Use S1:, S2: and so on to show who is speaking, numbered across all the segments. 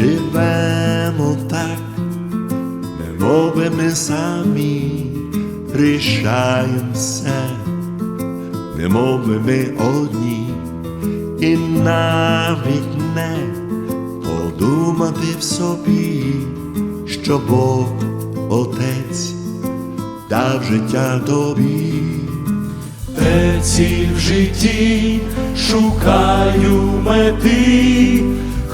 S1: живемо так, немоби ми самі рішаємо все, немоби ми одні, і навіть не подумати в собі, що Бог Отець дав життя тобі.
S2: Те в житті шукаю мети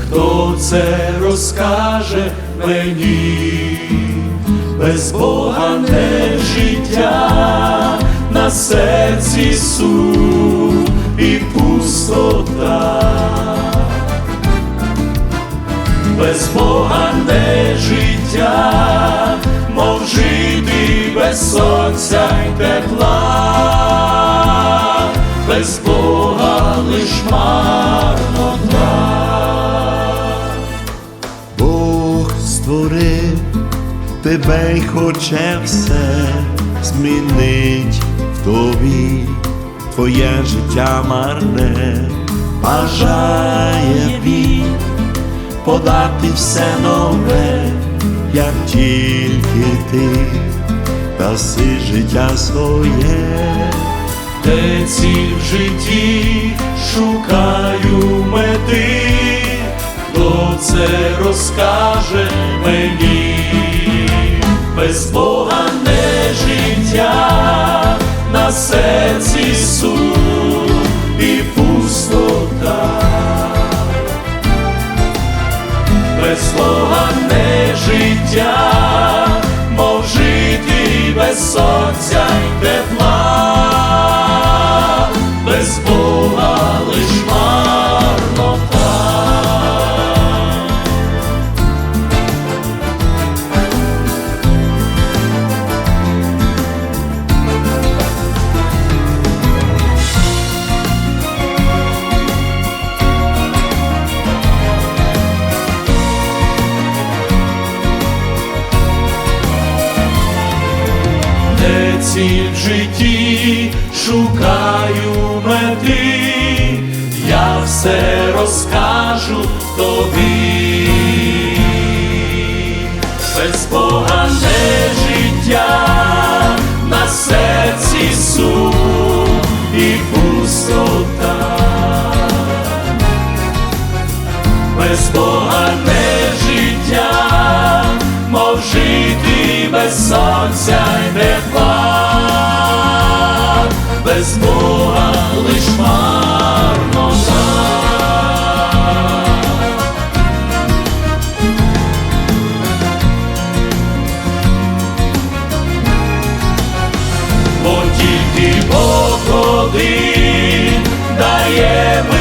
S2: хто це розкаже мені, без Бога не життя, на серці сум і пустота, без Бога не життя, мов жити без сонця й тепла,
S1: тебе й хоче все змінить в тобі, твоє життя марне, бажає він подати все нове, як тільки ти. Даси життя своє.
S2: Де ціль в житті шукаю мети, хто це розкаже без Бога не життя, на серці сум ціль в житті шукаю мети, я все розкажу тобі, без Бога не життя, на серці сум і пустота, без Бога не життя, мов жити без сонця й тепла, без Бога лиш марно Бо тільки Бог один дає.